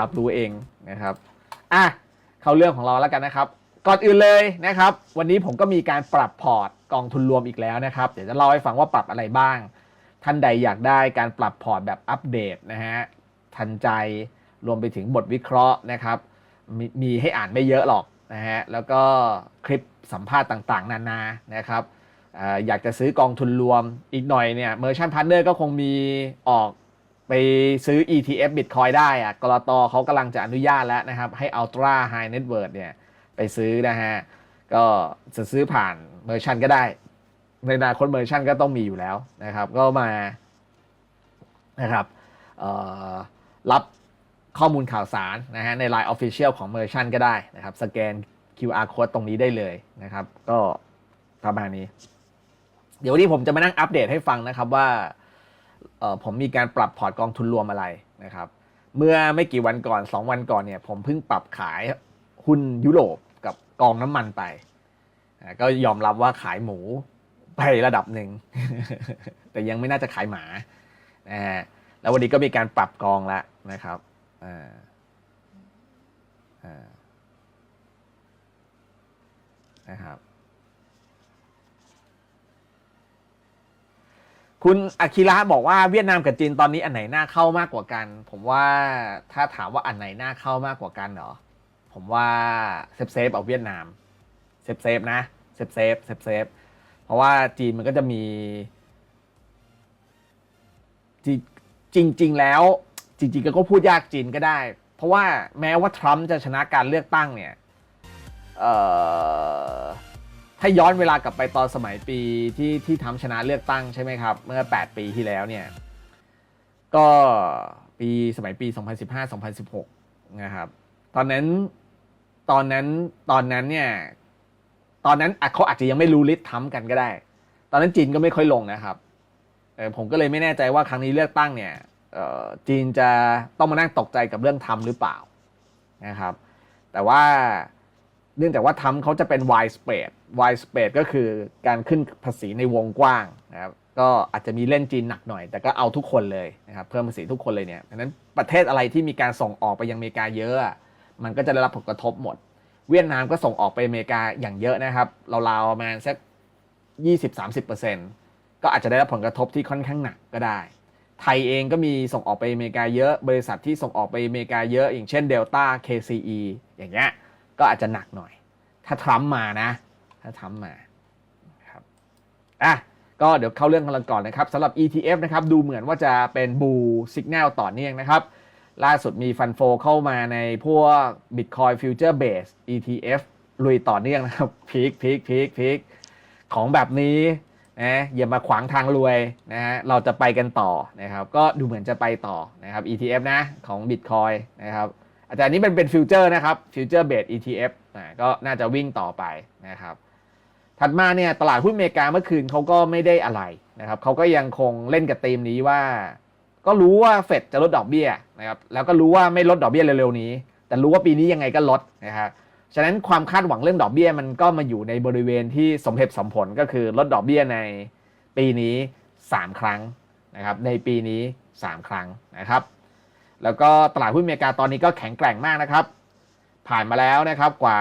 รับรู้เองนะครับอะเข้าเรื่องของเราแล้วกันนะครับ ก่อนอื่นเลยนะครับ วันนี้ผมก็มีการปรับพอร์ตกองทุนรวมอีกแล้วนะครับ เดี๋ยวจะเล่าให้ฟังว่าปรับอะไรบ้าง ท่านใดอยากได้การปรับพอร์ตแบบอัปเดตนะฮะทันใจรวมไปถึงบทวิเคราะห์นะครับมมีให้อ่านไม่เยอะหรอกนะฮะแล้วก็คลิปสัมภาษณ์ต่างๆ นานานะครับอยากจะซื้อกองทุนรวมอีกหน่อยเนี่ยเมอร์ชันพาร์เนอร์ก็คงมีออก ไปซื้อ ETF Bitcoin ได้อะกรตเขากำลังจะอนุญาตแล้วนะครับ ให้ Ultra High Net Worth เนี่ย ไปซื้อนะฮะ ก็จะซื้อผ่านเมอร์ชันก็ได้ ในอนาคตเมอร์ชันก็ต้องมีอยู่แล้วนะครับ ก็มานะครับเอ่อรับข้อมูลข่าวสารนะฮะใน Line Official ของ m e r c h a n ก็ได้นะครับ สแกน QR code ตรงนี้ได้เลยนะครับ ก็ประมาณนี้ เดี๋ยววันนี้ผมจะมานั่งอัปเดตให้ฟังนะครับว่า ผมมีการปรับพอร์ตกองทุนรวมอะไรนะครับ เมื่อไม่กี่วันก่อน 2 วันก่อนเนี่ย ผมเพิ่งปรับขายหุ้นยุโรปกับกองน้ำมันไป ก็ยอมรับว่าขายหมูไประดับหนึ่ง แต่ยังไม่น่าจะขายหมานะฮะแล้ววันนี้ก็มีการปรับกองแล้วนะครับอ่าอ่านะครับ คุณอาคิระบอกว่าเวียดนามกับจีนตอนนี้อันไหนน่าเข้ามากกว่ากัน ผมว่าถ้าถามว่าอันไหนน่าเข้ามากกว่ากันเหรอผมว่าเซฟเซฟเอาเวียดนามเซฟเซฟนะเซฟเซฟเซฟเซฟเพราะว่าจีนมันก็จะมีจริงจริงแล้ว จริงๆก็พูดยากจีนก็ได้ เพราะว่าแม้ว่าทรัมป์จะชนะการเลือกตั้งเนี่ย เอ่อ ถ้าย้อนเวลากลับไปตอนสมัยปีที่ที่ทรัมป์ชนะเลือกตั้งใช่ไหมครับ เมื่อ 8 ปีที่แล้วเนี่ย ก็ปีสมัยปี 2015-2016 นะครับ ตอนนั้นตอนนั้นตอนนั้นเนี่ย ตอนนั้นอะเขาอาจจะยังไม่รู้ลิททํกันก็ได้ ตอนนั้นจีนก็ไม่ค่อยลงนะครับผมก็เลยไม่แน่ใจว่าครั้งนี้เลือกตั้งเนี่ยจีนจะต้องมานั่งตกใจกับเรื่องทำหรือเปล่านะครับ แต่ว่า เนื่องจากว่าทำเขาจะเป็น wide spread wide spread ก็คือการขึ้นภาษีในวงกว้างนะครับก็อาจจะมีเล่นจีนหนักหน่อย แต่ก็เอาทุกคนเลยนะครับเพิ่มภาษีทุกคนเลยเนี่ยดังนั้นประเทศอะไรที่มีการส่งออกไปยังอเมริกาเยอะอะ มันก็จะได้รับผลกระทบหมด เวียดนามก็ส่งออกไปอเมริกาอย่างเยอะนะครับราวๆประมาณสัก 20-30%ก็อาจจะได้รับผลกระทบที่ค่อนข้างหนักก็ได้ ไทยเองก็มีส่งออกไปอเมริกาเยอะ บริษัทที่ส่งออกไปอเมริกาเยอะ อย่างเช่น Delta KCE อย่างเงี้ย ก็อาจจะหนักหน่อย ถ้าทรัมป์มานะ ถ้าทรัมป์มาครับอะก็เดี๋ยวเข้าเรื่องกันก่อนนะครับสำหรับ ETF นะครับดูเหมือนว่าจะเป็นบูสิกแนลต่อเนื่องนะครับ ล่าสุดมีฟันโฟเข้ามาในพวก Bitcoin Future Base ETF ลุยต่อเนื่องนะครับพีคพีคพีคพีคของแบบนี้นะอย่ามาขวางทางรวยนะฮะเราจะไปกันต่อนะครับ ก็ดูเหมือนจะไปต่อนะครับ ETF นะของ Bitcoin นะครับ อาจารย์นี้มันเป็นฟิวเจอร์นะครับ Future Base ETF นะก็น่าจะวิ่งต่อไปนะครับ ถัดมาเนี่ยตลาดหุ้นอเมริกาเมื่อคืนเขาก็ไม่ได้อะไรนะครับเขาก็ยังคงเล่นกับธีมนี้ว่า ก็รู้ว่าเฟดจะลดดอกเบี้ยนะครับแล้วก็รู้ว่าไม่ลดดอกเบี้ยเร็วๆนี้ แต่รู้ว่าปีนี้ยังไงก็ลดนะครับฉะนั้นความคาดหวังเรื่องดอกเบี้ยมันก็มาอยู่ในบริเวณที่สมเหตุสมผลก็คือลดดอกเบี้ยในปีนี้ 3 ครั้งนะครับในปีนี้ 3 ครั้งนะครับ แล้วก็ตลาดหุ้นอเมริกาตอนนี้ก็แข็งแกร่งมากนะครับ ผ่านมาแล้วนะครับกว่า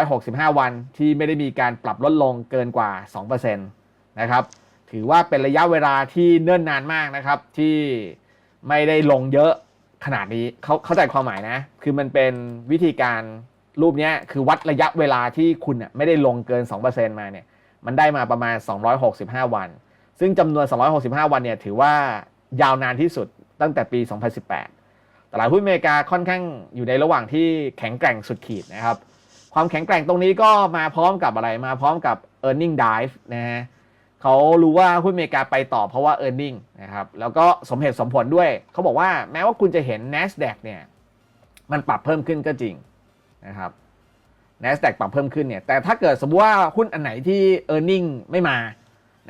265 วันที่ไม่ได้มีการปรับลดลงเกินกว่า 2%นะครับ ถือว่าเป็นระยะเวลาที่เนิ่นนานมากนะครับ ที่ไม่ได้ลงเยอะขนาดนี้เขาเข้าใจความหมายนะ คือมันเป็นวิธีการรูปเนี้ยคือวัดระยะเวลาที่คุณน่ะไม่ได้ลงเกิน 2%มาเนี่ย มันได้มาประมาณ 265 วัน ซึ่งจำนวน 265 วันเนี่ยถือว่ายาวนานที่สุดตั้งแต่ปี 2018 ตลาดหุ้นอเมริกาค่อนข้างอยู่ในระหว่างที่แข็งแกร่งสุดขีดนะครับ ความแข็งแกร่งตรงนี้ก็มาพร้อมกับอะไรมาพร้อมกับ e a r n i n g dive นะฮะเขารู้ว่าหุ้นอเมริกาไปต่อเพราะว่า e a r n i n g นะครับแล้วก็สมเหตุสมผลด้วย เขาบอกว่าแม้ว่าคุณจะเห็น NASDAQ เนี่ยมันปรับเพิ่มขึ้นก็จริงนะครับ NASDAQ ปรับเพิ่มขึ้นเนี่ยแต่ถ้าเกิดสมมติว่าหุ้นอันไหนที่ e a r n i n g ไม่มา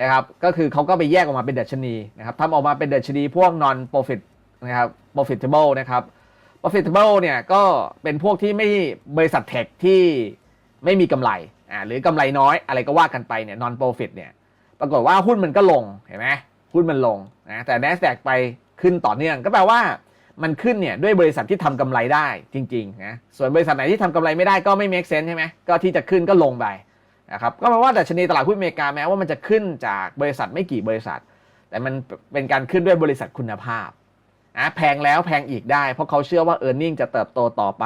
นะครับก็คือเขาก็ไปแยกออกมาเป็นดัชนีนะครับทำออกมาเป็นดัชนีพวก non profit นะครับ profitable นะครับ profitable เนี่ยก็เป็นพวกที่ไม่บริษัทเทคที่ไม่มีกำไรอ่าหรือกำไรน้อยอะไรก็ว่ากันไปเนี่ย non profit เนี่ยปรากฏว่าหุ้นมันก็ลงเห็นไหมหุ้นมันลงนะแต่ NASDAQ ไปขึ้นต่อเนื่อง ก็แปลว่ามันขึ้นเนี่ยด้วยบริษัทที่ทำกำไรได้จริงๆนะส่วนบริษัทไหนที่ทำกำไรไม่ได้ก็ไม่ make sense ใช่ไหมก็ที่จะขึ้นก็ลงไปนะครับก็แปลว่าดัชนีตลาดหุ้นอเมริกาแม้ว่ามันจะขึ้นจากบริษัทไม่กี่บริษัท แต่มันเป็นการขึ้นด้วยบริษัทคุณภาพ นะแพงแล้วแพงอีกได้ เพราะเขาเชื่อว่า e a r n i n g จะเติบโตต่อไป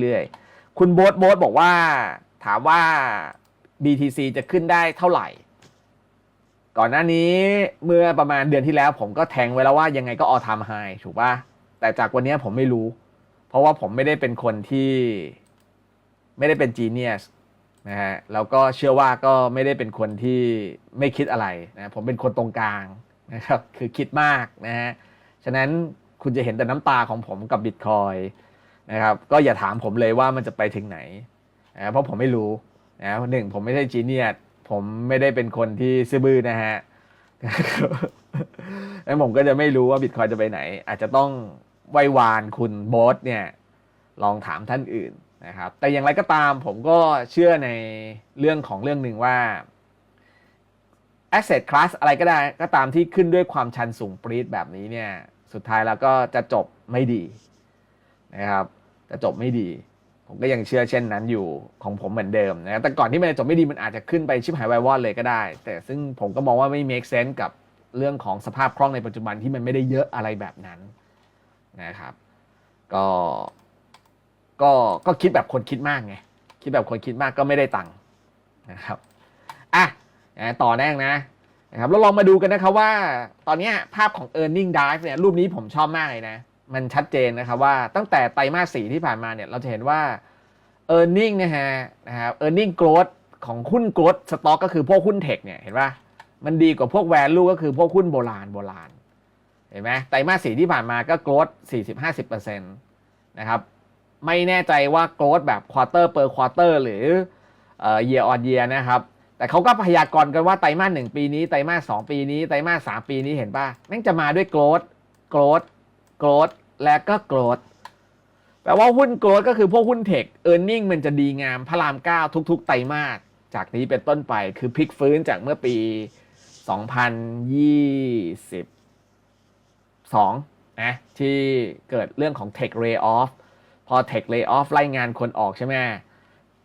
เรื่อยๆ คุณโบ๊ทโบ๊ทบอกว่าถามว่า BTC จะขึ้นได้เท่าไหร่ ก่อนหน้านี้เมื่อประมาณเดือนที่แล้ว ผมก็แทงไว้แล้วว่ายังไงก็ all time high ถูกป่ะ แต่จากวันนี้ผมไม่รู้ เพราะว่าผมไม่ได้เป็นคนที่ไม่ได้เป็น genius นะฮะแล้วก็เชื่อว่าก็ไม่ได้เป็นคนที่ไม่คิดอะไรนะผมเป็นคนตรงกลางนะครับคือคิดมากนะฮะ ฉะนั้นคุณจะเห็นแต่น้ำตาของผมกับบิตคอยนะครับก็อย่าถามผมเลยว่ามันจะไปถึงไหนนะเพราะผมไม่รู้นะหนึ่งผมไม่ใช่ genius ผมไม่ได้เป็นคนที่ซื่อบื้อนะฮะแล้วผมก็จะไม่รู้ว่าบิตคอยจะไปไหน อาจจะต้องไหว้วานคุณโบสเนี่ยลองถามท่านอื่นนะครับ แต่อย่างไรก็ตามผมก็เชื่อในเรื่องของเรื่องหนึ่งว่า asset class อะไรก็ได้ก็ตามที่ขึ้นด้วยความชันสูงปรี๊ดแบบนี้เนี่ย สุดท้ายแล้วก็จะจบไม่ดีนะครับจะจบไม่ดี ผมก็ยังเชื่อเช่นนั้นอยู่ของผมเหมือนเดิมนะครับแต่ก่อนที่มันจะจบไม่ดีมันอาจจะขึ้นไปชิบหายวายวอดเลยก็ได้ แต่ซึ่งผมก็มองว่าไม่ make sense กับเรื่องของสภาพคล่องในปัจจุบันที่มันไม่ได้เยอะอะไรแบบนั้นนะครับ ก็ก็ก็คิดแบบคนคิดมากไงคิดแบบคนคิดมากก็ไม่ได้ตังค์นะครับอะนะต่อแน่งนะ นะครับเราลองมาดูกันนะครับว่าตอนนี้ภาพของ e a r n i n g dive เนี่ยรูปนี้ผมชอบมากเลยนะ มันชัดเจนนะครับว่าตั้งแต่ไตรมาสสี่ที่ผ่านมาเนี่ยเราจะเห็นว่า e a r n i n g นะฮะนะครับ e a r n i n g growth ของหุ้น growth stock ก็คือพวกหุ้นเทคเนี่ยเห็นป่ะมันดีกว่าพวก value ก็คือพวกหุ้นโบราณโบราณเห็นไหมไตรมาสสี่ที่ผ่านมาก็ growth 40-50%นะครับไม่แน่ใจว่า growth แบบ quarter per quarter หรือเอ่อ year on year นะครับ แต่เขาก็พยากรณ์กันว่าไตรมาสหนึ่งปีนี้ไตรมาสสองปีนี้ไตรมาสสามปีนี้เห็นป่ะแม่งจะมาด้วย growth growth growth และก็ growth แปลว่าหุ้น growth ก็คือพวกหุ้นเทค e a r n i n g มันจะดีงามพระรามเก้าทุก ๆ ไตรมาสจากนี้เป็นต้นไปคือพลิกฟื้นจากเมื่อปี 2022นะที่เกิดเรื่องของ tech layoff พอ tech layoff ไล่งานคนออกใช่ไหม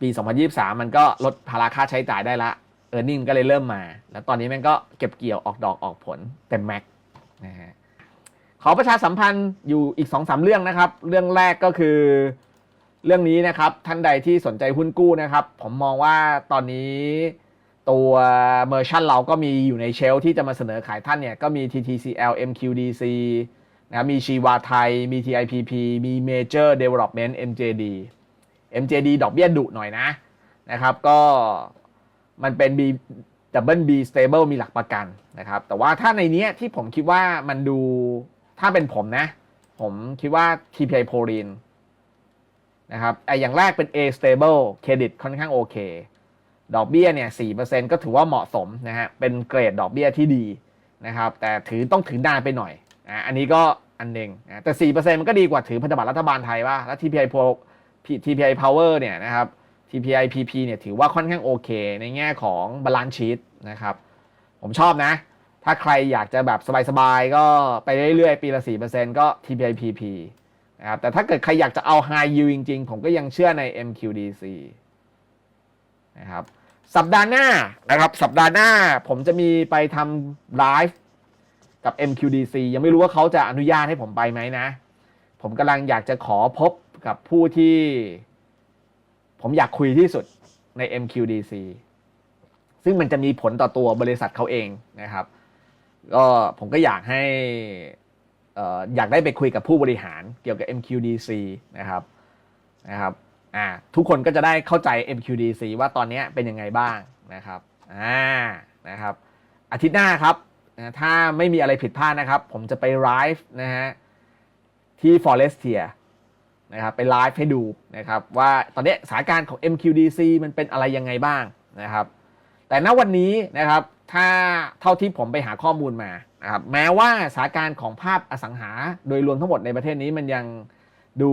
ปี 2023 มันก็ลดภาระค่าใช้จ่ายได้ละ e a r n i n g ก็เลยเริ่มมา แล้วตอนนี้มันก็เก็บเกี่ยวออกดอกออกผลเต็มแม็กนะฮะขอประชาสัมพันธ์อยู่อีก2-3เรื่องนะครับ เรื่องแรกก็คือเรื่องนี้นะครับท่านใดที่สนใจหุ้นกู้นะครับ ผมมองว่าตอนนี้ตัวเมอร์ชันเราก็มีอยู่ในเชลฟ์ที่จะมาเสนอขายท่านเนี่ยก็มี TTCL MQDC นะครับมีชีวาไทย มี TIPP มี Major Development MJD MJD ดอกเบี้ยดุหน่อยนะนะครับ ก็มันเป็น B Double B Stable มีหลักประกันนะครับ แต่ว่าถ้าในนี้ที่ผมคิดว่ามันดูถ้าเป็นผมนะ ผมคิดว่า TPI p o l i n นะครับไออย่างแรกเป็น A Stable เครดิตค่อนข้างโอเค ดอกเบี้ยเนี่ย4%ก็ถือว่าเหมาะสมนะฮะ เป็นเกรดดอกเบี้ยที่ดีนะครับ แต่ถือต้องถือนานไปหน่อยอะอันนี้ก็อันหนึ่งแต่4%มันก็ดีกว่าถือพันธบัตรรัฐบาลไทยว่าแล้ว TPI TPI Power เนี่ยนะครับ TPI PP เนี่ยถือว่าค่อนข้างโอเค ในแง่ของ balance sheet นะครับ ผมชอบนะ ถ้าใครอยากจะแบบสบายๆ ก็ไปเรื่อยๆ ปีละ 4%ก็ TPI PP นะครับแต่ถ้าเกิดใครอยากจะเอา high yield จริงๆ ผมก็ยังเชื่อใน MQDC นะครับสัปดาห์หน้านะครับสัปดาห์หน้าผมจะมีไปทำไลฟ์กับ MQDC ยังไม่รู้ว่าเขาจะอนุญาตให้ผมไปไหมนะ ผมกำลังอยากจะขอพบ กับผู้ที่ผมอยากคุยที่สุดใน MQDC ซึ่งมันจะมีผลต่อตัวบริษัทเขาเองนะครับ ก็ผมก็อยากให้อออยากได้ไปคุยกับผู้บริหารเกี่ยวกับ MQDC นะครับนะครับอ่าทุกคนก็จะได้เข้าใจ MQDC ว่าตอนนี้เป็นยังไงบ้างนะครับอ่านะครับ อาทิตย์หน้าครับถ้าไม่มีอะไรผิดพลาดนะครับ ผมจะไปไลฟ์นะฮะที่ Forestia นะครับไปไลฟ์ให้ดูนะครับว่าตอนนี้สถานการณ์ของ MQDC มันเป็นอะไรยังไงบ้างนะครับ แต่ณวันนี้นะครับถ้าเท่าที่ผมไปหาข้อมูลมานะครับแม้ว่าสถานการณ์ของภาพอสังหาโดยรวมทั้งหมดในประเทศนี้มันยังดู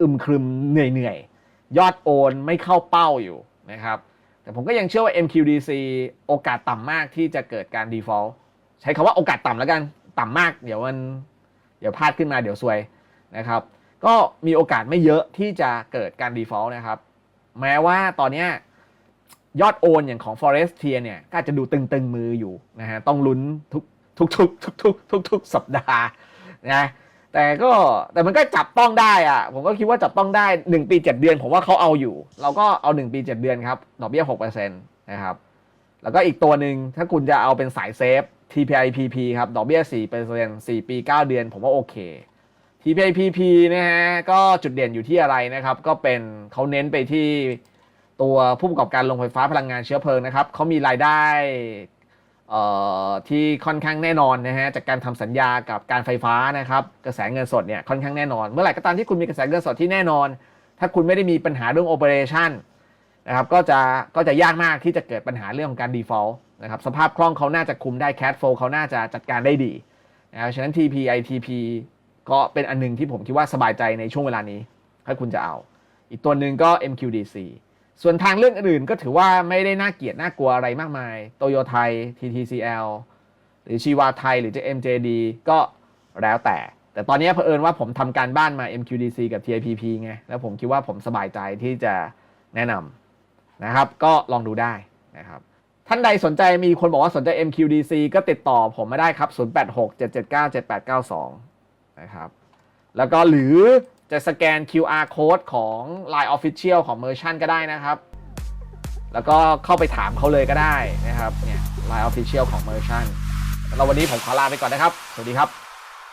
อึมครึมเหนื่อยๆ ยอดโอนไม่เข้าเป้าอยู่นะครับ แต่ผมก็ยังเชื่อว่า MQDC โอกาสต่ำมากที่จะเกิดการ default ใช้คำว่าโอกาสต่ำแล้วกัน ต่ำมาก เดี๋ยวมัน เดี๋ยวพลาดขึ้นมาเดี๋ยวซวยนะครับ ก็มีโอกาสไม่เยอะที่จะเกิดการ default นะครับ แม้ว่าตอนนี้ยอดโอนอย่างของ Forestier เนี่ยก็อาจจะดูตึงๆมืออยู่นะฮะต้องลุ้นทุกทุกทุกทุกทุกทุกทุกสัปดาห์นะแต่ก็แต่มันก็จับต้องได้อะผมก็คิดว่าจับต้องได้ 1 ปี 7 เดือน ผมว่าเขาเอาอยู่ เราก็เอา 1 ปี 7 เดือนครับดอกเบี้ย6%นะครับแล้วก็อีกตัวหนึ่งถ้าคุณจะเอาเป็นสายเซฟ TPIPP ครับดอกเบี้ย4% 4 ปี 9 เดือน ผมว่าโอเค TPIPP นะฮะก็จุดเด่นอยู่ที่อะไรนะครับ ก็เป็นเขาเน้นไปที่ตัวผู้ประกอบการโรงไฟฟ้าพลังงานเชื้อเพลิงนะครับเขามีรายได้ที่ค่อนข้างแน่นอนนะฮะจากการทำสัญญากับการไฟฟ้านะครับกระแสเงินสดเนี่ยค่อนข้างแน่นอน เมื่อไหร่ก็ตามที่คุณมีกระแสเงินสดที่แน่นอน ถ้าคุณไม่ได้มีปัญหาเรื่องโอเปอเรชั่นนะครับก็จะก็จะยากมากที่จะเกิดปัญหาเรื่องของการ default นะครับสภาพคล่องเขาน่าจะคุมได้ cash flow เขาน่าจะจัดการได้ดีนะครับฉะนั้น TPITP ก็เป็นอันหนึงที่ผมคิดว่าสบายใจในช่วงเวลานี้ ถ้าคุณจะเอา อีกตัวหนึ่งก็ MQDC ส่วนทางเรื่องอื่นก็ถือว่าไม่ได้น่าเกลียดน่ากลัวอะไรมากมายโตโยไทย TTCL หรือชีวาไทยหรือจะ MJD ก็แล้วแต่ แต่ตอนนี้เผอิญว่าผมทำการบ้านมา MQDC กับ TIPP ไง แล้วผมคิดว่าผมสบายใจที่จะแนะนำนะครับ ก็ลองดูได้นะครับ ท่านใดสนใจมีคนบอกว่าสนใจ MQDC ก็ติดต่อผมมาได้ครับ 0867797892 นะครับ แล้วก็หรือจะสแกน QR code ของ Line Official ของ Merchant ก็ได้นะครับ แล้วก็เข้าไปถามเขาเลยก็ได้นะครับเนี่ย Line Official ของ Merchant แล้ววันนี้ผมขอลาไปก่อนนะครับ สวัสดีครับ